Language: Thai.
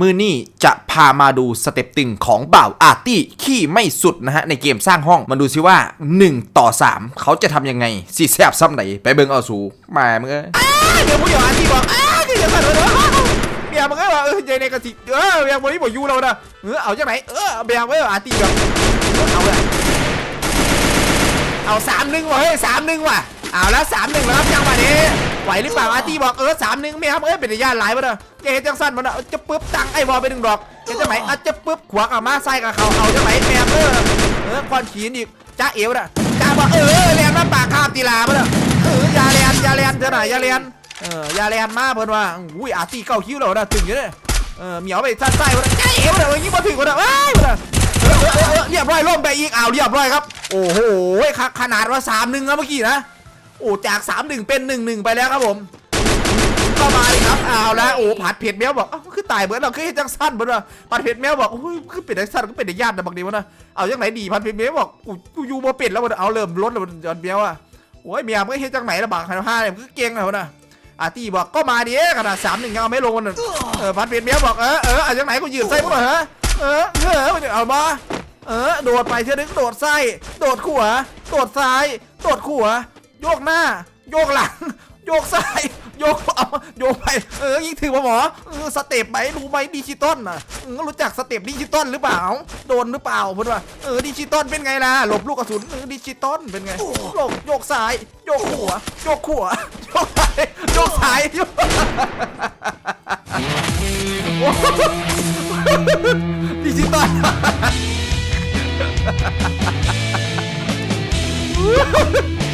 มือนี่จะพามาดูสเต็ปตึงของบ่าวอาร์ตี้ขี้ไม่สุดนะฮะ ในเกมสร้างห้องมาดูซิว่า 1 ต่อ 3 เขาจะทำยังไงสีแซบซ้ำไหน ไปเบิงเอาสูมาเอ้ยอ้าเดี๋ยวผู้เดี๋ยวอาร์ตี้บอกอ้าเดี๋ยวสั่นเลยเบียร์มึงก็บอกเออใจในกระสิเออเบียร์บริบอกยูเรานะเออเอาจากไหนเออเบียร์ไว้อาร์ตี้แบบเอาเลยเอาสามหนึ่งว่ะเฮ้ยสามหนึ่งว่ะเอาแล้วสามหนึ่งแล้วจังหวะ ไหวหรือเปล่าอาร์ตี้บอกเออสามหนึ่งไม่ครับเอ้ยเป็นระยะหลายมาเด้อจะเห็นจังสั้นมันอะจะปึ๊บตังไอ้บอลไปหนึ่งดอกเห็นจังไหนอะจะปึ๊บขวากับมาไส้กับเขาเอาจังไหนแมวเออเออควันขีนอีกจ้าเอวนะจ้าบอกเออเรียนมาปากคาบตีลามาเด้อเออยาเรียนยาเรียนเท่าไหร่ยาเรียนเออยาเรียนมาเพิ่นว่าอุ้ยอาร์ตี้เก้าคิ้วแล้วนะตึงอยู่เลยเออเหมียวไปสั้นไส้มาเด้อจ้าเอวนะเออยิ่งมาถึงมาเด้อว้ายมาเด้อเอเออเออเรียบร้อยล่มไปอีกอ้าวเรียบร้อยครับ โอ้โหขนาดว่าสามหนึ่งนะเมื่อกี้นะ โอ้จาก3 1เป็น 1 1 ไปแล้วครับผมก็มาดิครับเอาแล้วโอ้ผัดเผ็ดแมวบอกเอ้าคือตายเหมือนเราคือเฮ็ดจังสั้นเหมือนว่าผัดเผ็ดแมวบอกโอ้ยคือเป็ดจังสั้นก็เป็ดในญาตินะบางทีวะนะเอาจังไหนดีผัดเผ็ดแมวบอกกูกูอยู่บ่เป็ดแล้วมันเอาเริ่มลดแล้วมันยอนแมวอะโอ้ยเมียมันก็เฮ็ดจังไหนละบางคันห้าเนี่ยมันก็เก่งแล้วนะอาร์ตี้บอกก็มาดิขนาดสามหนึ่งยังเอาไม่ลงมันนะเออผัดเผ็ดแมวบอกเออเออเอาจังไหนกูยืนไส้มึงเหรอฮะเออเออเอามาเออโดดไปเชื่อนึงโดดไส้โดดขวาโดดซ้ายโดดขวา โยกหน้า โยกหลัง โยกซ้ายโยกเอาโยกไปเออยิงถือมาหมอเออสเต็ปไหมรู้ไหมดิจิตอลน่ะเออรู้จักสเต็ปดิจิตอลหรือเปล่า โดนหรือเปล่าเพื่อนว่าเออดิจิตอลเป็นไงล่ะหลบลูกกระสุนเออดิจิตอลเป็นไงโยกโยกซ้าย โยกขวาโยกขวาโยกซ้ายโยกซ้ายโยกโอ้โหดิจิตอล